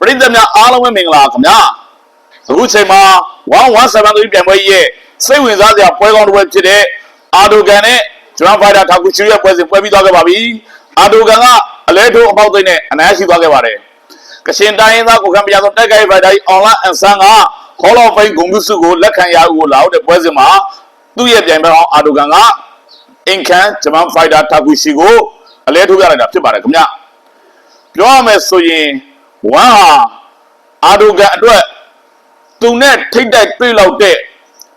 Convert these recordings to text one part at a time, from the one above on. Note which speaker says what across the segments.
Speaker 1: ပရိသတ်များအားလုံးပဲမင်္ဂလာခင်ဗျာအခုချိန်မှာ117သွေးပြန်ပွဲကြီးရဲ့စိတ်ဝင်စားစရာပွဲကောင်းတစ်ပွဲဖြစ်တဲ့အာဒိုကန်နဲ့ဂျွမ်ဖိုင်တာထာကူချီရဲ့ပွဲစဉ်ပွဲပြီးသွားခဲ့ပါပြီအာဒိုကန်ကအလဲထိုးအပေါက်သိမ်းနဲ့အနိုင်ရရှိသွားခဲ့ပါတယ်ကရှင်တိုင်းရင်းသားကိုခံပြရသောတက်ကိုင်ဖိုင်တာကြီးအွန်လိုင်းအန်ဆန်က Hall of Fame ဂုဏ်ပြုစုကိုလက်ခံရဦးကိုလာဟုတ်တဲ့ပွဲစဉ်မှာသူ့ရဲ့ပြိုင်ပွဲအောင်အာဒိုကန်ကအင်ကန်ဂျမန်ဖိုင်တာထာကူချီကိုအလဲထိုးပြလိုက်တာဖြစ်ပါတယ်ခင်ဗျာပြောရမယ်ဆိုရင် ဝမ်ဟာအာဒိုကန်အတွက်သူနဲ့ထိတ်တိုက်တွေ့လောက်တဲ့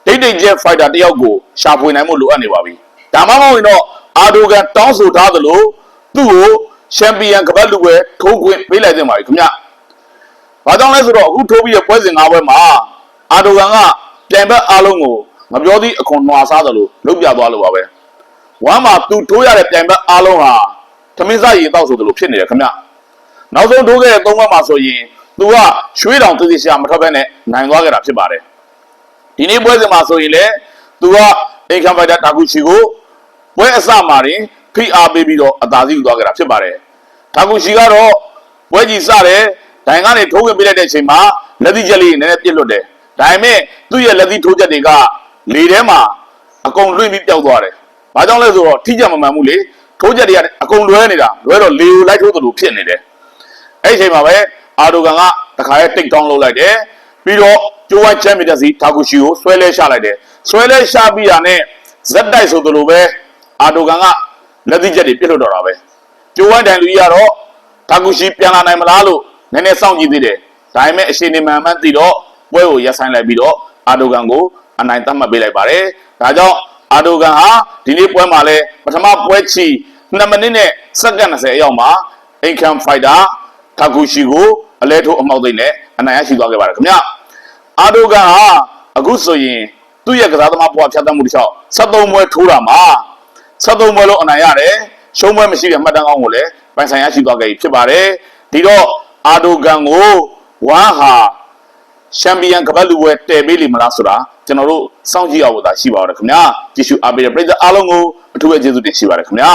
Speaker 1: ဒိတ်ဒိတ်ကျဲဖိုက်တာတယောက်ကိုရှာဖွေနိုင်မှုလိုအပ်နေပါပြီ။ဒါမှမဟုတ်ရင်တော့အာဒိုကန်တောင်းဆိုထားသလိုသူ့ကိုချန်ပီယံကပတ်လူပဲထိုးခွင့်ပေးလိုက်သင့်ပါပြီခင်ဗျ။ဘာကြောင့်လဲဆိုတော့အခုထိုးပြီးတဲ့ပွဲစဉ်၅ပွဲမှာအာဒိုကန်ကပြိုင်ဘက်အားလုံးကိုမပြောသည့်အခွန်နှွာစားသလိုလုပ်ပြသွားလို့ပါပဲ။ဝမ်မှာသူထိုးရတဲ့ပြိုင်ဘက်အားလုံးဟာသမင်းစားရေတောက်ဆိုသလိုဖြစ်နေတယ်ခင်ဗျ။ နောက်ဆုံးထိုးခဲ့တဲ့သုံးဘက်မှာဆိုရင်သူကရွှေတောင်သတိရှာမထွက်ဘဲနဲ့နိုင်သွားခဲ့တာဖြစ်ပါတယ်ဒီနေ့ပွဲစဉ်မှာဆိုရင်လည်းသူကအိမ်ခံဖိုက်တာတာကူချီကိုပွဲအစမှာတင်ဖိအားပေးပြီးတော့အသာစီးယူသွားခဲ့တာဖြစ်ပါတယ်တာကူချီကတော့ပွဲကြီးစတယ်ဒိုင်ကနေထိုးဝင်ပေးလိုက်တဲ့အချိန်မှာလက်သီးချက်လေးနည်းနည်းပြစ်လွတ်တယ်ဒါပေမဲ့သူ့ရဲ့လက်သီးထိုးချက်တွေကလေထဲမှာအကုန်လွင့်ပြီးပျောက်သွားတယ်ဘာကြောင့်လဲဆိုတော့ထိကြမမှန်ဘူးလေထိုးချက်တွေကအကုန်လွဲနေတာလွဲတော့လေကိုလိုက်ထိုးသလိုဖြစ်နေတယ် အဲ့ဒီအချိန်မှာပဲအာဒိုကန်ကတခါရဲ့တိတ်တောင်းလုပ်လိုက်တယ်ပြီးတော့ကျိုးဝိုင်းချန်ပီယံစီတာကူရှီကိုဆွဲလဲရှာလိုက်တယ်ဆွဲလဲရှာပြီးတာနဲ့ဇက်တိုက်ဆိုသလိုပဲအာဒိုကန်ကလက်သီးချက်တွေပြစ်လွတ်တော့တာပဲကျိုးဝိုင်းတိုင်လူကြီးကတော့တာကူရှီပြန်လာနိုင်မလားလို့နည်းနည်းစောင့်ကြည့်သေးတယ်ဒါပေမဲ့အရှင်နေမှန်မှန်သိတော့ပွဲကိုရပ်ဆိုင်လိုက်ပြီးတော့အာဒိုကန်ကိုအနိုင်သတ်မှတ်ပေးလိုက်ပါတယ်ဒါကြောင့်အာဒိုကန်ဟာဒီနေ့ပွဲမှာလဲပထမပွဲချီ2မိနစ်နဲ့စက္ကန့်20အရောက်မှာအင်ကန်ဖိုက်တာ တာကူရှီကိုအလဲထိုးအမောက်သိမ့်နဲ့အနိုင်ရရှိသွားခဲ့ပါတယ်ခင်ဗျအာဒိုကန်ဟာအခုဆိုရင်သူ့ရဲ့ကစားသမားဘဝဖြတ်သန်းမှုတစ်လျှောက်73ပွဲထိုးတာမှာ73ပွဲလုံးအနိုင်ရတယ်ရှုံးပွဲမရှိတဲ့မှတ်တမ်းကောင်းကိုလည်းပိုင်ဆိုင်ရရှိသွားခဲ့ပြီဖြစ်ပါတယ်ဒီတော့အာဒိုကန်ကိုဝမ်ဟာချန်ပီယံကပတ်လူပွဲတည်ပေးလိမ့်မလားဆိုတာကျွန်တော်တို့စောင့်ကြည့်ရဖို့သာရှိပါတော့တယ်ခင်ဗျာကြည့်ရှုအားပေးတဲ့ပရိသတ်အားလုံးကိုအထူးပဲကျေးဇူးတင်ရှိပါတယ်ခင်ဗျာ